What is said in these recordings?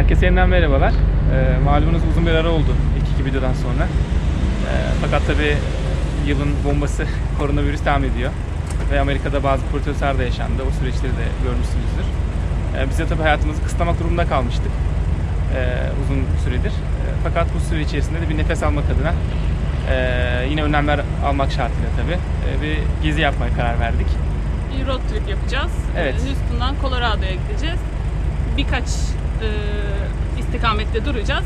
Herkese yeniden merhabalar. Ee, malumunuz uzun bir ara oldu ilk iki videodan sonra. Ee, fakat tabi yılın bombası koronavirüs devam ediyor. Ve Amerika'da bazı protestler de yaşandı. O süreçleri de görmüşsünüzdür. Ee, biz de tabi hayatımızı kısıtlamak durumunda kalmıştık. ee, uzun süredir. Ee, fakat bu süre içerisinde de bir nefes almak adına ee, yine önlemler almak şartıyla tabi bir gezi yapmaya karar verdik. Bir road trip yapacağız. Evet. Houston'dan Colorado'ya gideceğiz. Birkaç e, istikamette duracağız.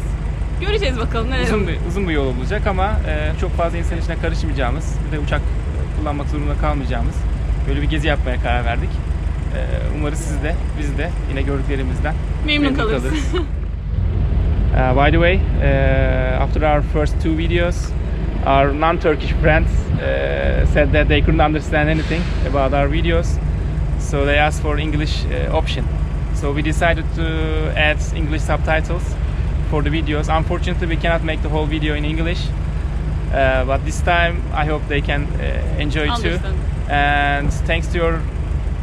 Göreceğiz bakalım neler Uzun bir, uzun bir yol olacak ama e, çok fazla insan içine karışmayacağımız, bir de uçak kullanmak zorunda kalmayacağımız böyle bir gezi yapmaya karar verdik. E, umarız siz de, biz de yine gördüklerimizden Memnun kalırız. Uh, by the way, uh, after our first two videos, our non-Turkish friends uh, said that they couldn't understand anything about our videos, so they asked for English uh, option. So we decided to add English subtitles for the videos. Unfortunately, we cannot make the whole video in English, uh, but this time I hope they can uh, enjoy too. And thanks to your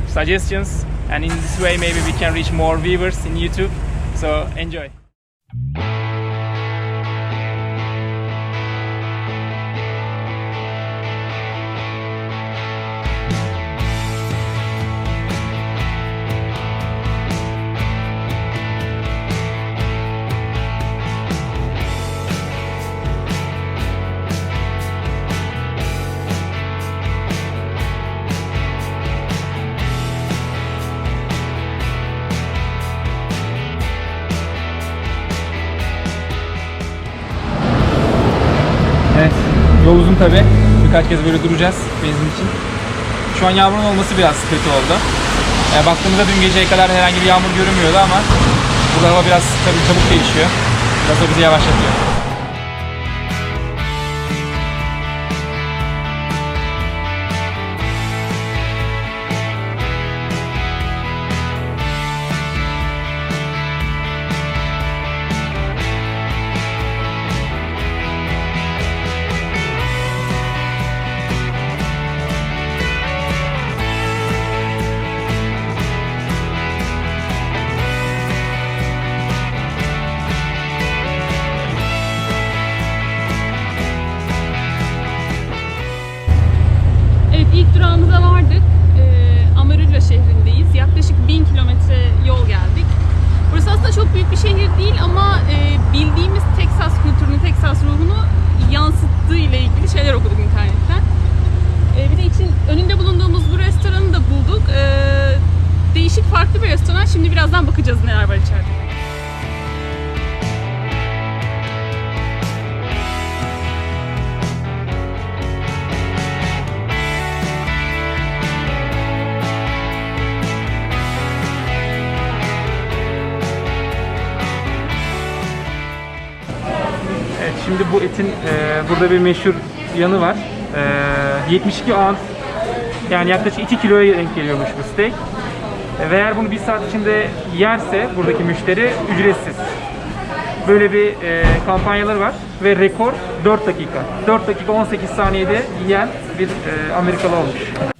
suggestions, and in this way maybe we can reach more viewers in YouTube. So enjoy. Uzun tabi. Birkaç kez böyle duracağız benzin için. Şu an yağmurun olması biraz kötü oldu. E, baktığımızda dün geceye kadar herhangi bir yağmur görünmüyordu ama burada hava biraz tabii çabuk değişiyor. Biraz o bizi yavaşlatıyor. Büyük bir şehir değil ama e, bildiğimiz Texas kültürünü, Texas ruhunu yansıttığı ile ilgili şeyler okuduk internetten. E, bir de için önünde bulunduğumuz bu restoranı da bulduk. E, değişik farklı bir restoran. Şimdi birazdan bakacağız neler var içeride. Şimdi bu etin e, burada bir meşhur yanı var. E, 72 ounce yani yaklaşık 2 kiloya denk geliyormuş bu steak. Ve eğer bunu bir saat içinde yerse buradaki müşteri ücretsiz. Böyle bir e, kampanyaları var ve rekor 4 dakika. 4 dakika 18 saniyede yiyen bir e, Amerikalı olmuş.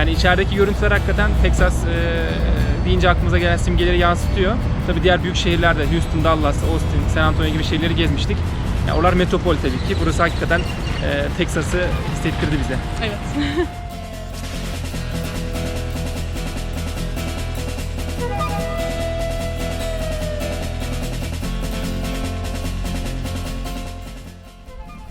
Yani içerideki görüntüler hakikaten Texas e, deyince aklımıza gelen simgeleri yansıtıyor. Tabii diğer büyük şehirlerde Houston, Dallas, Austin, San Antonio gibi şehirleri gezmiştik. Yani oralar metropol tabii ki. Burası hakikaten e, Texas'ı hissettirdi bize. Evet.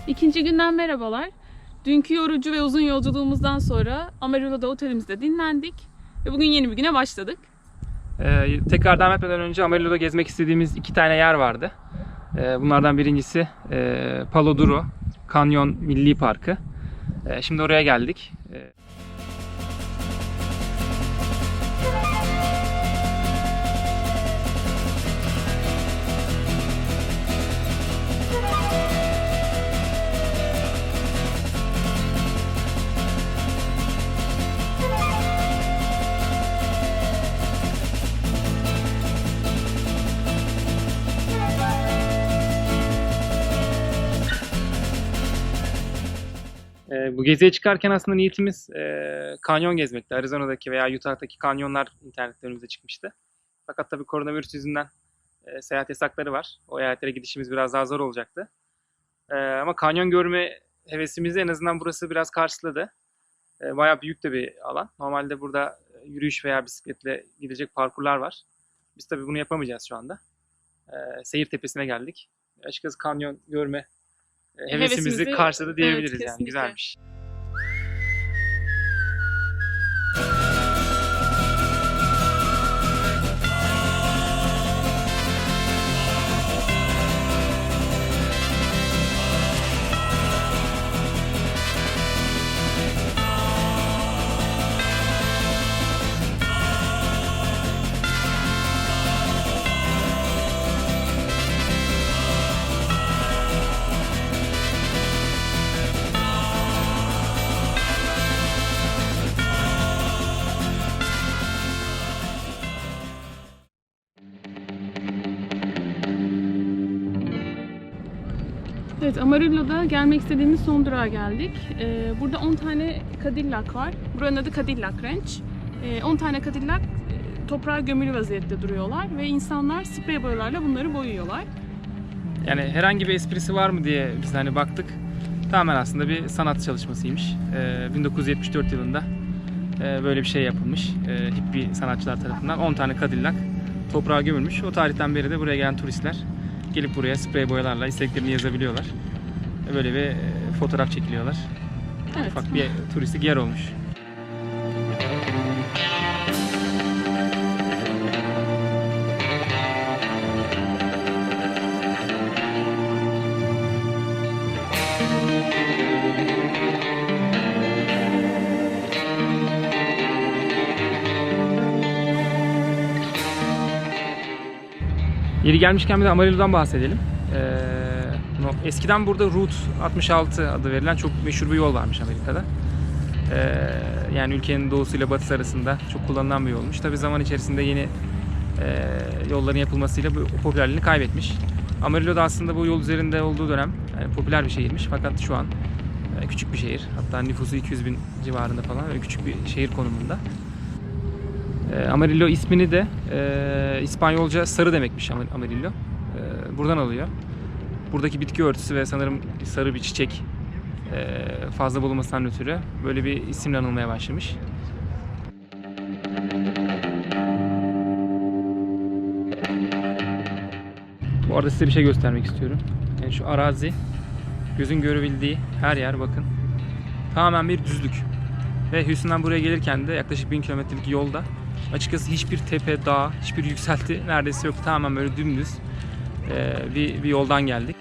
İkinci günden merhabalar. Dünkü yorucu ve uzun yolculuğumuzdan sonra Amarillo'da otelimizde dinlendik ve bugün yeni bir güne başladık. E, tekrar devam etmeden önce Amarillo'da gezmek istediğimiz iki tane yer vardı. E, bunlardan birincisi e, Palo Duro Canyon Milli Parkı. E, şimdi oraya geldik. Ee, bu geziye çıkarken aslında niyetimiz e, kanyon gezmekti. Arizona'daki veya Utah'taki kanyonlar internette çıkmıştı. Fakat tabii koronavirüs yüzünden e, seyahat yasakları var. O eyaletlere gidişimiz biraz daha zor olacaktı. E, ama kanyon görme hevesimizi en azından burası biraz karşıladı. E, bayağı büyük de bir alan. Normalde burada e, yürüyüş veya bisikletle gidecek parkurlar var. Biz tabii bunu yapamayacağız şu anda. E, seyir tepesine geldik. Açıkçası kanyon görme hevesimizi, Hevesimizi- karşıladı diyebiliriz evet, yani. Güzelmiş. Evet, Amarillo'da gelmek istediğimiz son durağa geldik. Ee, burada 10 tane Cadillac var. Buranın adı Cadillac Ranch. Ee, 10 tane Cadillac e, toprağa gömülü vaziyette duruyorlar ve insanlar sprey boyalarla bunları boyuyorlar. Yani herhangi bir esprisi var mı diye biz hani baktık. Tamamen aslında bir sanat çalışmasıymış. Ee, 1974 yılında e, böyle bir şey yapılmış. E, hippie sanatçılar tarafından 10 tane Cadillac toprağa gömülmüş. O tarihten beri de buraya gelen turistler gelip buraya sprey boyalarla isteklerini yazabiliyorlar. Böyle bir e, fotoğraf çekiliyorlar. Evet. Ufak bir turistik yer olmuş. Yeri gelmişken bir de Amarillo'dan bahsedelim. Ee, eskiden burada Route 66 adı verilen çok meşhur bir yol varmış Amerika'da. Ee, yani ülkenin doğusuyla batısı arasında çok kullanılan bir yolmuş. Tabi zaman içerisinde yeni e, yolların yapılmasıyla bu popülerliğini kaybetmiş. Amarillo da aslında bu yol üzerinde olduğu dönem yani popüler bir şehirmiş. Fakat şu an e, küçük bir şehir. Hatta nüfusu 200 bin civarında falan öyle küçük bir şehir konumunda. E, Amarillo ismini de e, İspanyolca sarı demekmiş Amar- Amarillo. E, buradan alıyor. Buradaki bitki örtüsü ve sanırım sarı bir çiçek e, fazla bulunmasından ötürü böyle bir isimle anılmaya başlamış. Bu arada size bir şey göstermek istiyorum. Yani şu arazi gözün görebildiği her yer bakın. Tamamen bir düzlük. Ve Houston'dan buraya gelirken de yaklaşık 1000 kilometrelik yolda açıkçası hiçbir tepe, dağ, hiçbir yükselti neredeyse yok. Tamamen böyle dümdüz e, bir, bir yoldan geldik.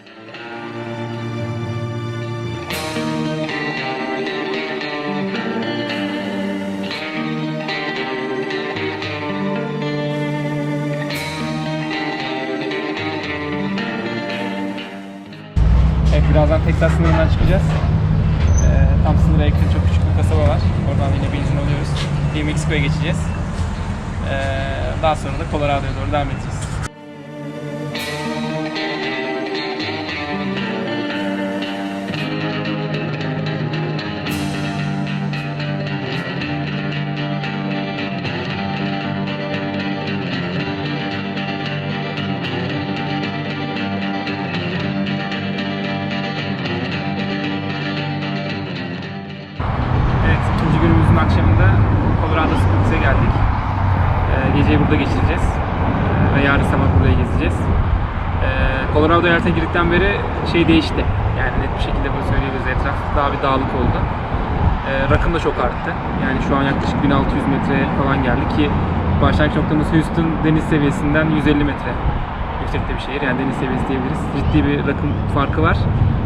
Birazdan Texas sınırından çıkacağız. Ee, tam sınıra yakın çok küçük bir kasaba var. Oradan yine benzin alıyoruz. New Mexico'ya geçeceğiz. Ee, daha sonra da Colorado'ya doğru devam edeceğiz. Geceyi burada geçireceğiz. Ee, ve yarın sabah burayı gezeceğiz. Ee, Colorado eyaletine girdikten beri şey değişti. Yani net bir şekilde bunu söyleyebiliriz. Etraf daha bir dağlık oldu. Ee, rakım da çok arttı. Yani şu an yaklaşık 1600 metre falan geldi ki başlangıç noktamız Houston deniz seviyesinden 150 metre yüksekte bir şehir. Yani deniz seviyesi diyebiliriz. Ciddi bir rakım farkı var.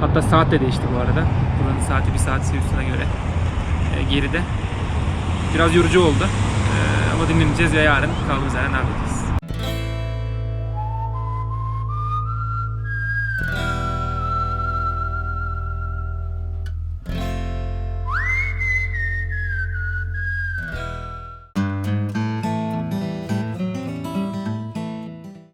Hatta saat de değişti bu arada. Buranın saati bir saat Houston'a göre e, geride. Biraz yorucu oldu. Ama dinleneceğiz ve yarın kaldığımız yerden devam edeceğiz.